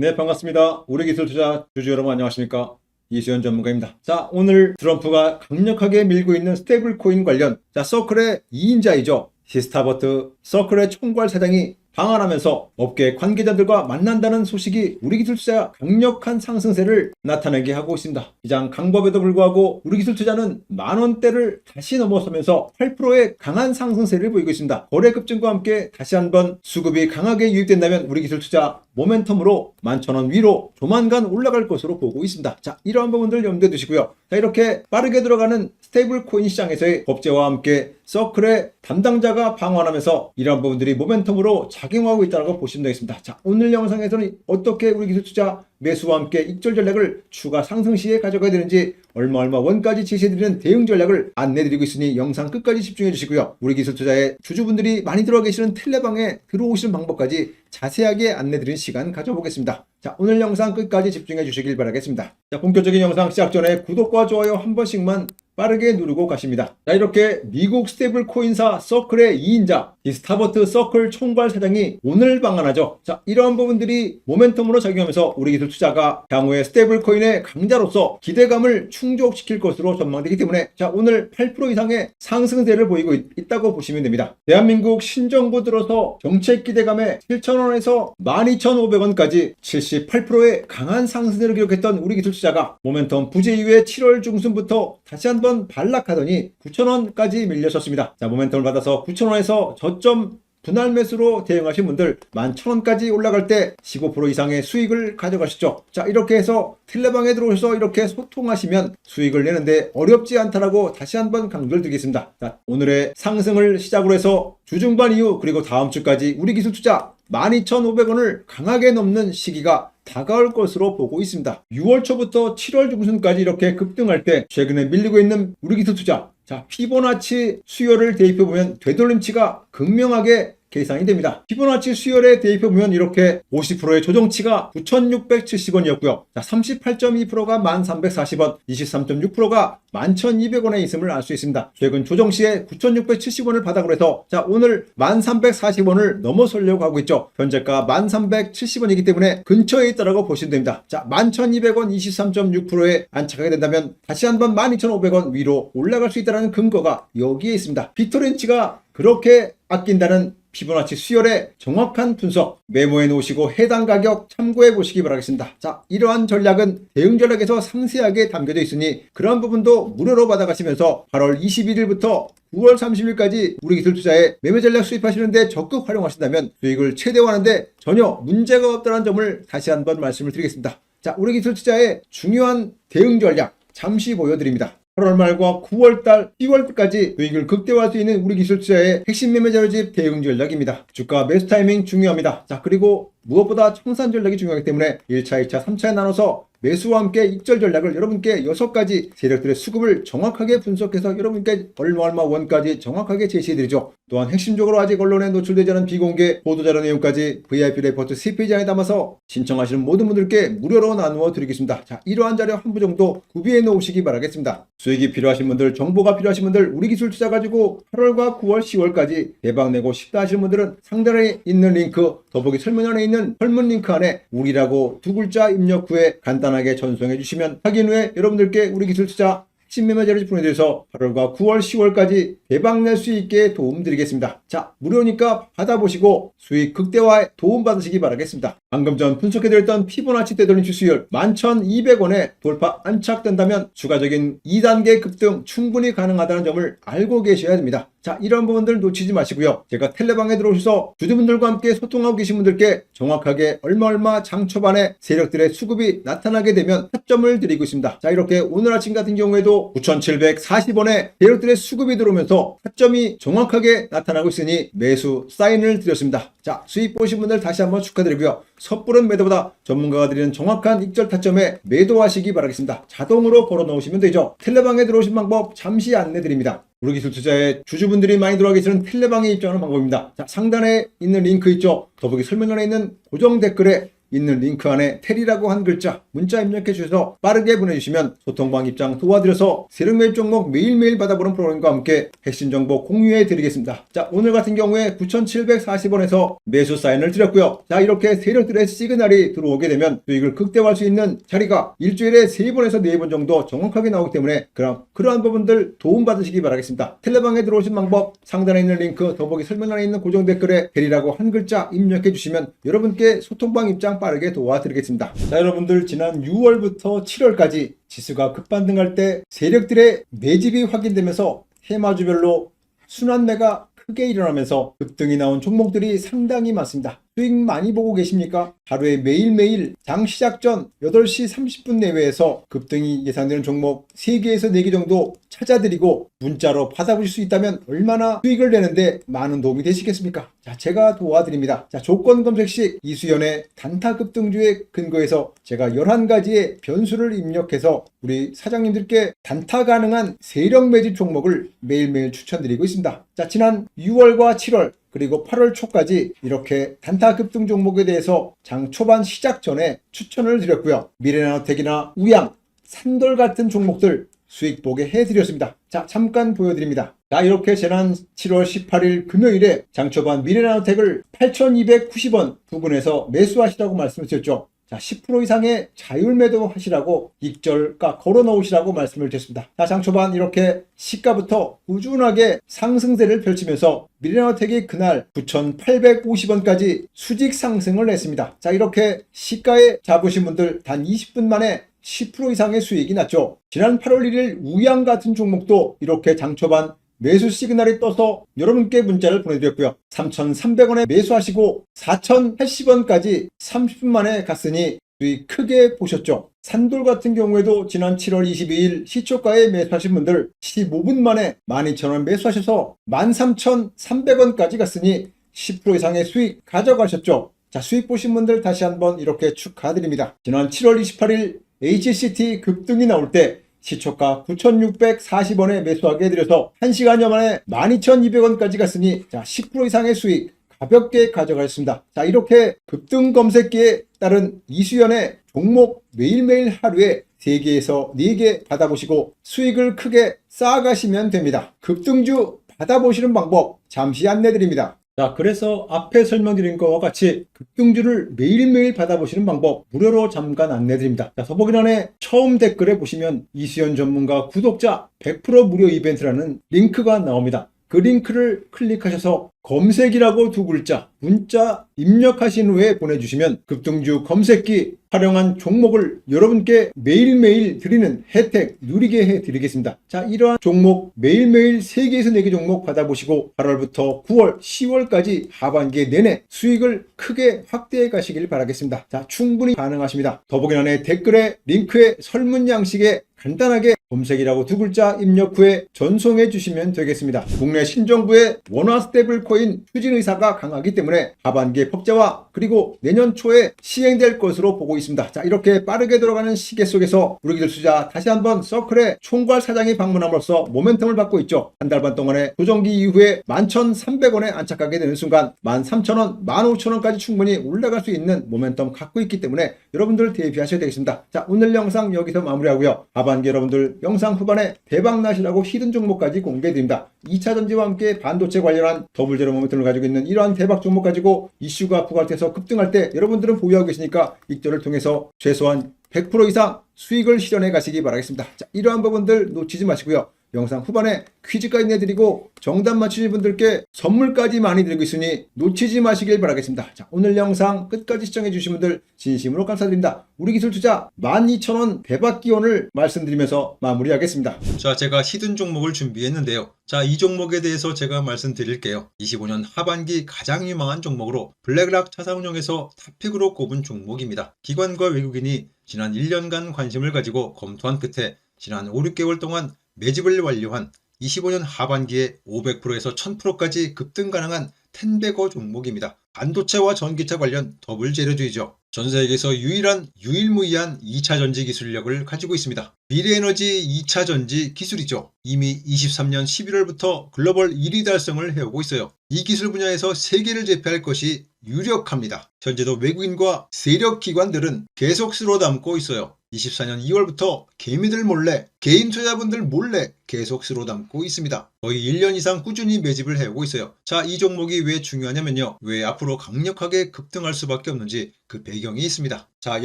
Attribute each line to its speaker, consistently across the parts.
Speaker 1: 네, 반갑습니다. 우리 기술 투자 주주 여러분 안녕하십니까? 이수연 전문가입니다. 자, 오늘 트럼프가 강력하게 밀고 있는 스테이블 코인 관련 자, 서클의 2인자이죠. 시스타버트 서클의 총괄 사장이 방한하면서 업계 관계자들과 만난다는 소식이 우리 기술 투자 강력한 상승세를 나타내게 하고 있습니다. 시장 강법에도 불구하고 우리 기술 투자는 만 원대를 다시 넘어서면서 8%의 강한 상승세를 보이고 있습니다. 거래 급증과 함께 다시 한번 수급이 강하게 유입된다면 우리 기술 투자 모멘텀으로 11,000원 위로 조만간 올라갈 것으로 보고 있습니다. 자, 이러한 부분들 염두에 두시고요. 자, 이렇게 빠르게 들어가는 스테이블 코인 시장에서의 법제와 함께 서클의 담당자가 방한하면서 이러한 부분들이 모멘텀으로 작용하고 있다고 보시면 되겠습니다. 자, 오늘 영상에서는 어떻게 우리 기술 투자 매수와 함께 익절 전략을 추가 상승 시에 가져가야 되는지 얼마 얼마 원까지 제시해드리는 대응 전략을 안내드리고 있으니 영상 끝까지 집중해 주시고요. 우리 기술 투자의 주주분들이 많이 들어와 계시는 텔레방에 들어오시는 방법까지 자세하게 안내드리는 시간 가져보겠습니다. 자, 오늘 영상 끝까지 집중해 주시길 바라겠습니다. 자, 본격적인 영상 시작 전에 구독과 좋아요 한 번씩만 빠르게 누르고 가십니다. 자, 이렇게 미국 스테이블 코인사 서클의 2인자 디스타버트 서클 총괄 사장이 오늘 방한하죠. 자, 이러한 부분들이 모멘텀으로 작용하면서 우리 기술 투자가 향후에 스테이블 코인의 강자로서 기대감을 충족시킬 것으로 전망되기 때문에 자, 오늘 8% 이상의 상승세를 보이고 있, 있다고 보시면 됩니다. 대한민국 신정부 들어서 정책 기대감에 7,000원에서 12,500원까지 78%의 강한 상승세를 기록했던 우리 기술 투자가 모멘텀 부재 이후에 7월 중순부터 다시 한번 반락하더니 9,000원까지 밀려섰습니다. 자, 모멘텀을 받아서 9,000원에서 저점 분할 매수로 대응하신 분들 11,000원까지 올라갈 때 15% 이상의 수익을 가져가시죠. 자, 이렇게 해서 텔레방에 들어오셔서 이렇게 소통하시면 수익을 내는데 어렵지 않다라고 다시 한번 강조를 드리겠습니다. 자, 오늘의 상승을 시작으로 해서 주중반 이후 그리고 다음 주까지 우리 기술 투자 12,500원을 강하게 넘는 시기가 다가올 것으로 보고 있습니다. 6월 초부터 7월 중순까지 이렇게 급등할 때 최근에 밀리고 있는 우리 기술 투자 자 피보나치 수요를 대입해 보면 되돌림치가 극명하게 계산이 됩니다. 피보나치 수요에 대입해 보면 이렇게 50%의 조정치가 9,670원이었고요. 자, 38.2%가 1,340원, 23.6%가 11,200원에 있음을 알 수 있습니다. 최근 조정 시에 9,670원을 바닥으로 해서 자, 오늘 1,340원을 넘어서려고 하고 있죠. 현재가 1,370원이기 때문에 근처에 있다라고 보시면 됩니다. 자, 11,200원 23.6%에 안착하게 된다면 다시 한번 12,500원 위로 올라갈 수 있다는 근거가 여기에 있습니다. 비토렌치가 그렇게 아낀다는 피보나치 수열의 정확한 분석 메모해 놓으시고 해당 가격 참고해 보시기 바라겠습니다. 자, 이러한 전략은 대응 전략에서 상세하게 담겨져 있으니 그런 부분도 무료로 받아가시면서 8월 21일부터 9월 30일까지 우리 기술 투자에 매매 전략 수입하시는데 적극 활용하신다면 수익을 최대화하는데 전혀 문제가 없다는 점을 다시 한번 말씀을 드리겠습니다. 자, 우리 기술 투자의 중요한 대응 전략 잠시 보여드립니다. 8월 말과 9월 달, 10월까지 수익을 극대화할 수 있는 우리 기술 투자의 핵심 매매 자료집 대응 전략입니다. 주가 매수 타이밍 중요합니다. 자, 그리고 무엇보다 청산 전략이 중요하기 때문에 1차, 2차, 3차에 나눠서 매수와 함께 익절 전략을 여러분께 6가지 세력들의 수급을 정확하게 분석해서 여러분께 얼마 얼마 원까지 정확하게 제시해드리죠. 또한 핵심적으로 아직 언론에 노출되지 않은 비공개 보도자료 내용까지 VIP 레포트 CP장에 담아서 신청하시는 모든 분들께 무료로 나누어 드리겠습니다. 자, 이러한 자료 한 부 정도 구비해 놓으시기 바라겠습니다. 수익이 필요하신 분들, 정보가 필요하신 분들, 우리 기술 투자 가지고 8월과 9월, 10월까지 대박 내고 싶다 하시는 분들은 상단에 있는 링크, 더보기 설명란에 있는 설문 링크 안에 우리라고 두 글자 입력 후에 간단 하게 전송해 주시면 확인 후에 여러분들께 우리 기술 투자 핵심 매매 자료를 보내드려서 8월과 9월, 10월까지 대박 낼 수 있게 도움드리겠습니다. 자, 무료니까 받아보시고 수익 극대화에 도움 받으시기 바라겠습니다. 방금 전 분석해드렸던 피보나치 되돌림치 수율 11,200원에 돌파 안착된다면 추가적인 2단계 급등 충분히 가능하다는 점을 알고 계셔야 됩니다. 자, 이런 부분들 놓치지 마시고요. 제가 텔레방에 들어오셔서 주주분들과 함께 소통하고 계신 분들께 정확하게 얼마 얼마 장 초반에 세력들의 수급이 나타나게 되면 타점을 드리고 있습니다. 자, 이렇게 오늘 아침 같은 경우에도 9,740원에 세력들의 수급이 들어오면서 타점이 정확하게 나타나고 있으니 매수 사인을 드렸습니다. 자, 수익 보신 분들 다시 한번 축하드리고요. 섣부른 매도보다 전문가가 드리는 정확한 익절 타점에 매도하시기 바라겠습니다. 자동으로 걸어 놓으시면 되죠. 텔레방에 들어오신 방법 잠시 안내 드립니다. 우리 기술 투자에 주주분들이 많이 들어와 계시는 텔레방에 입장하는 방법입니다. 자, 상단에 있는 링크 있죠? 더보기 설명란에 있는 고정 댓글에 있는 링크 안에 테리라고 한 글자 문자 입력해 주셔서 빠르게 보내주시면 소통방 입장 도와드려서 세력 매입 종목 매일매일 받아보는 프로그램과 함께 핵심 정보 공유해 드리겠습니다. 자 오늘 같은 경우에 9,740원에서 매수 사인을 드렸고요. 자 이렇게 세력들의 시그널이 들어오게 되면 수익을 극대화할 수 있는 자리가 일주일에 3번에서 4번 정도 정확하게 나오기 때문에 그럼 그러한 부분들 도움받으시기 바라겠습니다. 텔레방에 들어오신 방법 상단에 있는 링크 더보기 설명란에 있는 고정 댓글에 대리라고 한 글자 입력해 주시면 여러분께 소통방 입장 빠르게 도와드리겠습니다. 자 여러분들 지난 6월부터 7월까지 지수가 급반등할 때 세력들의 매집이 확인되면서 테마주별로 순환매가 크게 일어나면서 급등이 나온 종목들이 상당히 많습니다. 수익 많이 보고 계십니까? 하루에 매일매일 장 시작 전 8시 30분 내외에서 급등이 예상되는 종목 3개에서 4개 정도 찾아드리고 문자로 받아보실 수 있다면 얼마나 수익을 내는데 많은 도움이 되시겠습니까? 자, 제가 도와드립니다. 자, 조건 검색식 이수연의 단타 급등주에 근거해서 제가 11가지의 변수를 입력해서 우리 사장님들께 단타 가능한 세력 매집 종목을 매일매일 추천드리고 있습니다. 자, 지난 6월과 7월 그리고 8월 초까지 이렇게 단타 급등 종목에 대해서 장 초반 시작 전에 추천을 드렸고요. 미래나노텍이나 우양, 산돌 같은 종목들 수익 보게 해드렸습니다. 자, 잠깐 보여드립니다. 자, 이렇게 지난 7월 18일 금요일에 장초반 미래나노텍을 8,290원 부근에서 매수하시라고 말씀을 드렸죠. 자, 10% 이상의 자율 매도 하시라고 익절가 걸어 놓으시라고 말씀을 드렸습니다. 자, 장 초반 이렇게 시가부터 꾸준하게 상승세를 펼치면서 미래나텍이 그날 9,850원까지 수직 상승을 했습니다. 자, 이렇게 시가에 잡으신 분들 단 20분 만에 10% 이상의 수익이 났죠. 지난 8월 1일 우양 같은 종목도 이렇게 장 초반 매수 시그널이 떠서 여러분께 문자를 보내드렸고요. 3,300원에 매수하시고 4,080원까지 30분 만에 갔으니 수익 크게 보셨죠. 산돌 같은 경우에도 지난 7월 22일 시초가에 매수하신 분들 15분 만에 12,000원 매수하셔서 13,300원까지 갔으니 10% 이상의 수익 가져가셨죠. 자, 수익 보신 분들 다시 한번 이렇게 축하드립니다. 지난 7월 28일 HCT 급등이 나올 때 시초가 9,640원에 매수하게 해드려서 1시간여 만에 12,200원까지 갔으니 자, 10% 이상의 수익 가볍게 가져가셨습니다. 자, 이렇게 급등 검색기에 따른 이수연의 종목 매일매일 하루에 3개에서 4개 받아보시고 수익을 크게 쌓아가시면 됩니다. 급등주 받아보시는 방법 잠시 안내드립니다. 자, 그래서 앞에 설명드린 것과 같이 급등주를 매일매일 받아보시는 방법 무료로 잠깐 안내드립니다. 자, 더보기란에 처음 댓글에 보시면 이수연 전문가 구독자 100% 무료 이벤트라는 링크가 나옵니다. 그 링크를 클릭하셔서 검색이라고 두 글자 문자 입력하신 후에 보내주시면 급등주 검색기 활용한 종목을 여러분께 매일매일 드리는 혜택 누리게 해드리겠습니다. 자 이러한 종목 매일매일 3개에서 4개 종목 받아보시고 8월부터 9월, 10월까지 하반기 내내 수익을 크게 확대해 가시길 바라겠습니다. 자 충분히 가능하십니다. 더보기란에 댓글에 링크에 설문 양식에 간단하게 검색이라고 두 글자 입력 후에 전송해 주시면 되겠습니다. 국내 신정부의 원화 스테이블 코인 추진 의사가 강하기 때문에 하반기에 법제화 그리고 내년 초에 시행될 것으로 보고 있습니다. 자 이렇게 빠르게 돌아가는 시계 속에서 우리 기술 투자 다시 한번 서클의 총괄 사장이 방문함으로써 모멘텀을 받고 있죠. 한 달 반 동안의 조정기 이후에 11,300원에 안착하게 되는 순간 13,000원, 15,000원까지 충분히 올라갈 수 있는 모멘텀 갖고 있기 때문에 여러분들 대비하셔야 되겠습니다. 자 오늘 영상 여기서 마무리하고요. 하반 기 여러분들 영상 후반에 대박나시라고 히든 종목까지 공개드립니다. 2차 전지와 함께 반도체 관련한 더블 제로 모멘텀을 가지고 있는 이러한 대박 종목 가지고 이슈가 부각돼서 급등할 때 여러분들은 보유하고 계시니까 익절을 통해서 최소한 100% 이상 수익을 실현해 가시기 바라겠습니다. 자, 이러한 부분들 놓치지 마시고요. 영상 후반에 퀴즈까지 내드리고 정답 맞추신 분들께 선물까지 많이 드리고 있으니 놓치지 마시길 바라겠습니다. 자, 오늘 영상 끝까지 시청해 주신 분들 진심으로 감사드립니다. 우리 기술 투자 12,000원 대박 기원을 말씀드리면서 마무리하겠습니다.
Speaker 2: 자, 제가 히든 종목을 준비했는데요. 자, 이 종목에 대해서 제가 말씀드릴게요. 25년 하반기 가장 유망한 종목으로 블랙락 차사운용에서 탑픽으로 꼽은 종목입니다. 기관과 외국인이 지난 1년간 관심을 가지고 검토한 끝에 지난 5, 6개월 동안 매집을 완료한 25년 하반기에 500%에서 1000%까지 급등 가능한 텐베거 종목입니다. 반도체와 전기차 관련 더블 재료주의죠. 전 세계에서 유일한 유일무이한 2차 전지 기술력을 가지고 있습니다. 미래에너지 2차 전지 기술이죠. 이미 23년 11월부터 글로벌 1위 달성을 해오고 있어요. 이 기술 분야에서 세계를 제패할 것이 유력합니다. 현재도 외국인과 세력 기관들은 계속 쓸어 담고 있어요. 24년 2월부터 개미들 몰래, 개인 투자자분들 몰래 계속 쓸어 담고 있습니다. 거의 1년 이상 꾸준히 매집을 해오고 있어요. 자, 이 종목이 왜 중요하냐면요. 왜 앞으로 강력하게 급등할 수밖에 없는지 그 배경이 있습니다. 자,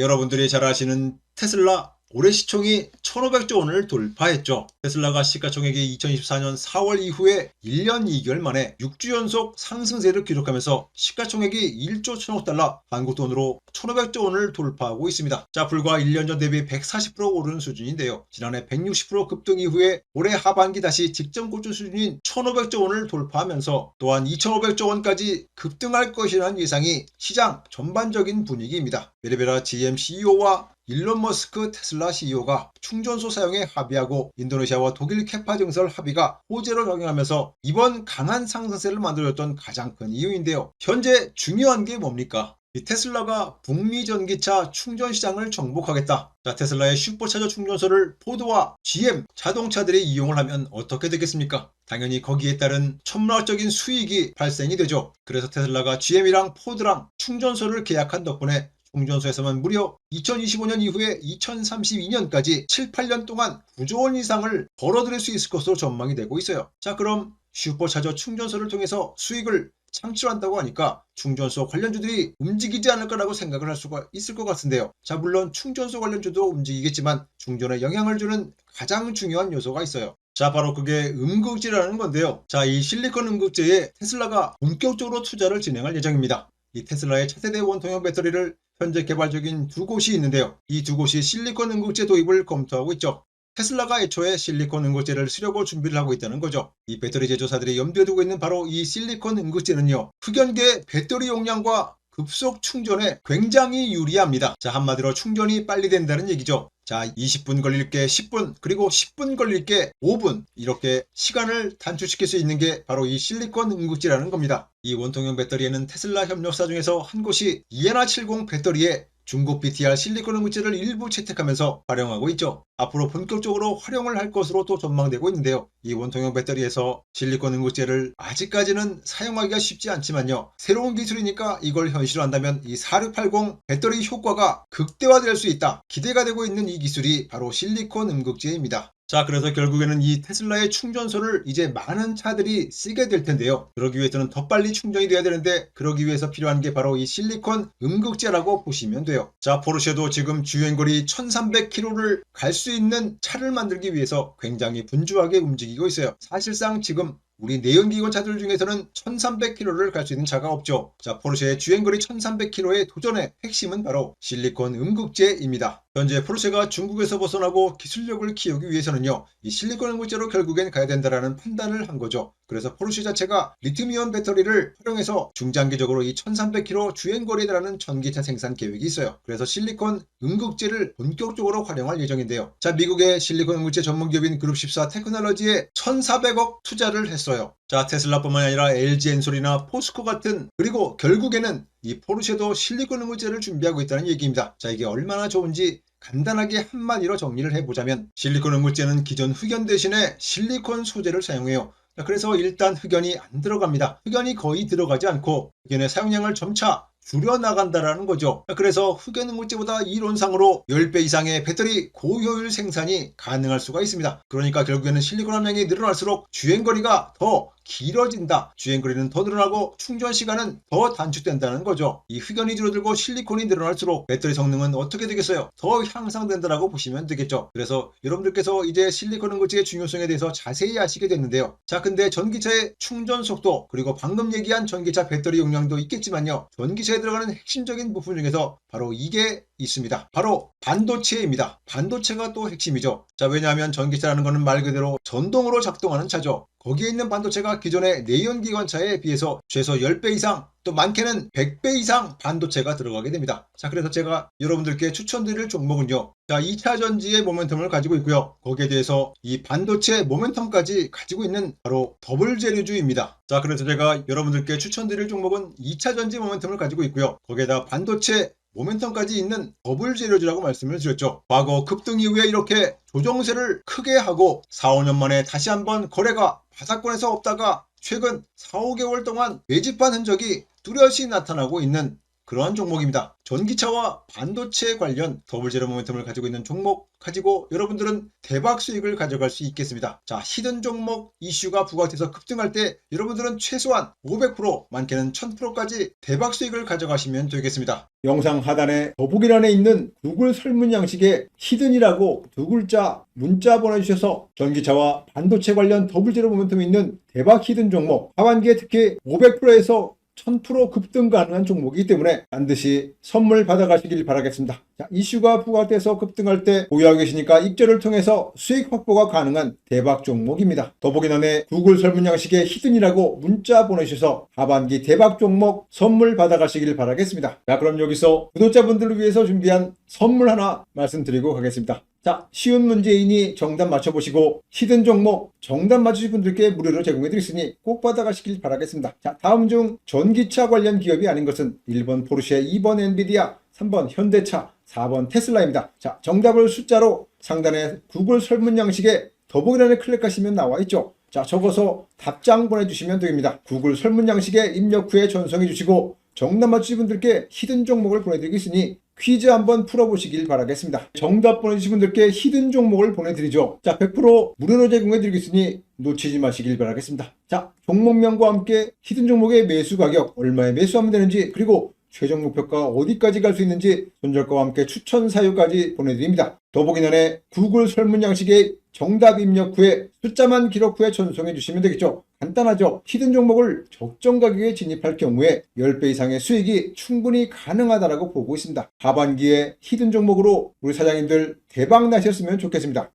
Speaker 2: 여러분들이 잘 아시는 테슬라 올해 시총이 1,500조 원을 돌파했죠. 테슬라가 시가총액이 2024년 4월 이후에 1년 2개월 만에 6주 연속 상승세를 기록하면서 시가총액이 1조 1천억 달러, 한국 돈으로 1,500조 원을 돌파하고 있습니다. 자, 불과 1년 전 대비 140% 오른 수준인데요. 지난해 160% 급등 이후에 올해 하반기 다시 직전 고점 수준인 1,500조 원을 돌파하면서 또한 2,500조 원까지 급등할 것이라는 예상이 시장 전반적인 분위기입니다. 베레베라 GM CEO와 일론 머스크 테슬라 CEO가 충전소 사용에 합의하고 인도네시아와 독일 캐파 증설 합의가 호재로 작용하면서 이번 강한 상승세를 만들어줬던 가장 큰 이유인데요. 현재 중요한 게 뭡니까? 이 테슬라가 북미 전기차 충전 시장을 정복하겠다. 자, 테슬라의 슈퍼차저 충전소를 포드와 GM 자동차들이 이용을 하면 어떻게 되겠습니까? 당연히 거기에 따른 천문학적인 수익이 발생이 되죠. 그래서 테슬라가 GM이랑 포드랑 충전소를 계약한 덕분에 충전소에서만 무려 2025년 이후에 2032년까지 7, 8년 동안 9조 원 이상을 벌어들일 수 있을 것으로 전망이 되고 있어요. 자, 그럼 슈퍼차저 충전소를 통해서 수익을 창출한다고 하니까 충전소 관련주들이 움직이지 않을까라고 생각을 할 수가 있을 것 같은데요. 자, 물론 충전소 관련주도 움직이겠지만 충전에 영향을 주는 가장 중요한 요소가 있어요. 자, 바로 그게 음극재라는 건데요. 자, 이 실리콘 음극재에 테슬라가 본격적으로 투자를 진행할 예정입니다. 이 테슬라의 차세대 원통형 배터리를 현재 개발 중인 두 곳이 있는데요. 이 두 곳이 실리콘 음극재 도입을 검토하고 있죠. 테슬라가 애초에 실리콘 음극재를 쓰려고 준비를 하고 있다는 거죠. 이 배터리 제조사들이 염두에 두고 있는 바로 이 실리콘 음극재는요. 흑연계 배터리 용량과 급속 충전에 굉장히 유리합니다. 자, 한마디로 충전이 빨리 된다는 얘기죠. 자, 20분 걸릴 게 10분, 그리고 10분 걸릴 게 5분, 이렇게 시간을 단축시킬 수 있는 게 바로 이 실리콘 음극재라는 겁니다. 이 원통형 배터리에는 테슬라 협력사 중에서 한 곳이 이에나70 배터리에 중국 BTR 실리콘 음극재를 일부 채택하면서 활용하고 있죠. 앞으로 본격적으로 활용을 할 것으로 또 전망되고 있는데요. 이 원통형 배터리에서 실리콘 음극재를 아직까지는 사용하기가 쉽지 않지만요. 새로운 기술이니까 이걸 현실화한다면 이 4680 배터리 효과가 극대화될 수 있다. 기대가 되고 있는 이 기술이 바로 실리콘 음극재입니다. 자, 그래서 결국에는 이 테슬라의 충전소를 이제 많은 차들이 쓰게 될 텐데요. 그러기 위해서는 더 빨리 충전이 돼야 되는데 그러기 위해서 필요한 게 바로 이 실리콘 음극재라고 보시면 돼요. 자, 포르쉐도 지금 주행거리 1300km를 갈 수 있는 차를 만들기 위해서 굉장히 분주하게 움직이고 있어요. 사실상 지금 우리 내연기관 차들 중에서는 1300km를 갈 수 있는 차가 없죠. 자, 포르쉐의 주행거리 1300km의 도전의 핵심은 바로 실리콘 음극재입니다. 현재 포르쉐가 중국에서 벗어나고 기술력을 키우기 위해서는요, 이 실리콘 음극재로 결국엔 가야 된다라는 판단을 한 거죠. 그래서 포르쉐 자체가 리튬이온 배터리를 활용해서 중장기적으로 이 1300km 주행거리에 달하는 전기차 생산 계획이 있어요. 그래서 실리콘 음극재를 본격적으로 활용할 예정인데요. 자, 미국의 실리콘 음극재 전문 기업인 그룹14 테크놀로지에 1400억 투자를 했어요. 자, 테슬라뿐만 아니라 LG 엔솔이나 포스코 같은 그리고 결국에는 이 포르쉐도 실리콘 음극재를 준비하고 있다는 얘기입니다. 자, 이게 얼마나 좋은지 간단하게 한마디로 정리를 해보자면 실리콘 음극재는 기존 흑연 대신에 실리콘 소재를 사용해요. 자, 그래서 일단 흑연이 안 들어갑니다. 흑연이 거의 들어가지 않고 흑연의 사용량을 점차 줄여나간다라는 거죠. 그래서 흑연 음극재보다 이론상으로 10배 이상의 배터리 고효율 생산이 가능할 수가 있습니다. 그러니까 결국에는 실리콘 함량이 늘어날수록 주행거리가 더 길어진다. 주행 거리는 더 늘어나고 충전 시간은 더 단축된다는 거죠. 이 흑연이 줄어들고 실리콘이 늘어날수록 배터리 성능은 어떻게 되겠어요? 더 향상된다라고 보시면 되겠죠. 그래서 여러분들께서 이제 실리콘 음극재의 중요성에 대해서 자세히 아시게 됐는데요. 자, 근데 전기차의 충전 속도 그리고 방금 얘기한 전기차 배터리 용량도 있겠지만요. 전기차에 들어가는 핵심적인 부분 중에서 바로 이게 있습니다. 바로 반도체입니다. 반도체가 또 핵심이죠. 자, 왜냐하면 전기차라는 것은 말 그대로 전동으로 작동하는 차죠. 거기에 있는 반도체가 기존의 내연기관차에 비해서 최소 10배 이상 또 많게는 100배 이상 반도체가 들어가게 됩니다. 자, 그래서 제가 여러분들께 추천드릴 종목은요. 자, 2차 전지의 모멘텀을 가지고 있고요. 거기에 대해서 이 반도체 모멘텀까지 가지고 있는 바로 더블 재료주입니다. 자, 그래서 제가 여러분들께 추천드릴 종목은 2차 전지 모멘텀을 가지고 있고요. 거기에다 반도체 모멘텀까지 있는 더블 재료지라고 말씀을 드렸죠. 과거 급등 이후에 이렇게 조정세를 크게 하고 4, 5년 만에 다시 한번 거래가 바닥권에서 없다가 최근 4, 5개월 동안 매집한 흔적이 뚜렷이 나타나고 있는 그러한 종목입니다. 전기차와 반도체 관련 더블 제로 모멘텀을 가지고 있는 종목 가지고 여러분들은 대박 수익을 가져갈 수 있겠습니다. 자, 히든 종목 이슈가 부각돼서 급등할 때 여러분들은 최소한 500% 많게는 1000%까지 대박 수익을 가져가시면 되겠습니다.
Speaker 1: 영상 하단에 더보기란에 있는 구글 설문 양식에 히든이라고 두 글자 문자 보내주셔서 전기차와 반도체 관련 더블 제로 모멘텀이 있는 대박 히든 종목 하반기에 특히 500%에서 1000% 급등 가능한 종목이기 때문에 반드시 선물 받아가시길 바라겠습니다. 자, 이슈가 부각돼서 급등할 때 보유하고 계시니까 익절을 통해서 수익 확보가 가능한 대박 종목입니다. 더보기란에 구글 설문 양식에 히든이라고 문자 보내주셔서 하반기 대박 종목 선물 받아가시길 바라겠습니다. 자, 그럼 여기서 구독자분들을 위해서 준비한 선물 하나 말씀드리고 가겠습니다. 자, 쉬운 문제이니 정답 맞춰보시고 히든 종목 정답 맞추신 분들께 무료로 제공해드리겠으니 꼭 받아가시길 바라겠습니다. 자, 다음 중 전기차 관련 기업이 아닌 것은 1번 포르쉐, 2번 엔비디아, 3번 현대차, 4번 테슬라입니다. 자, 정답을 숫자로 상단에 구글 설문 양식에 더보기란에 클릭하시면 나와 있죠. 자, 적어서 답장 보내주시면 됩니다. 구글 설문 양식에 입력 후에 전송해 주시고 정답 맞추신 분들께 히든 종목을 보내드리겠으니 퀴즈 한번 풀어보시길 바라겠습니다. 정답 보내주신 분들께 히든 종목을 보내드리죠. 자, 100% 무료로 제공해드리겠으니 놓치지 마시길 바라겠습니다. 자, 종목명과 함께 히든 종목의 매수 가격, 얼마에 매수하면 되는지, 그리고 최종 목표가 어디까지 갈 수 있는지 손절가와 함께 추천 사유까지 보내드립니다. 더보기란에 구글 설문 양식에 정답 입력 후에 숫자만 기록 후에 전송해 주시면 되겠죠. 간단하죠. 히든 종목을 적정 가격에 진입할 경우에 10배 이상의 수익이 충분히 가능하다라고 보고 있습니다. 하반기에 히든 종목으로 우리 사장님들 대박 나셨으면 좋겠습니다.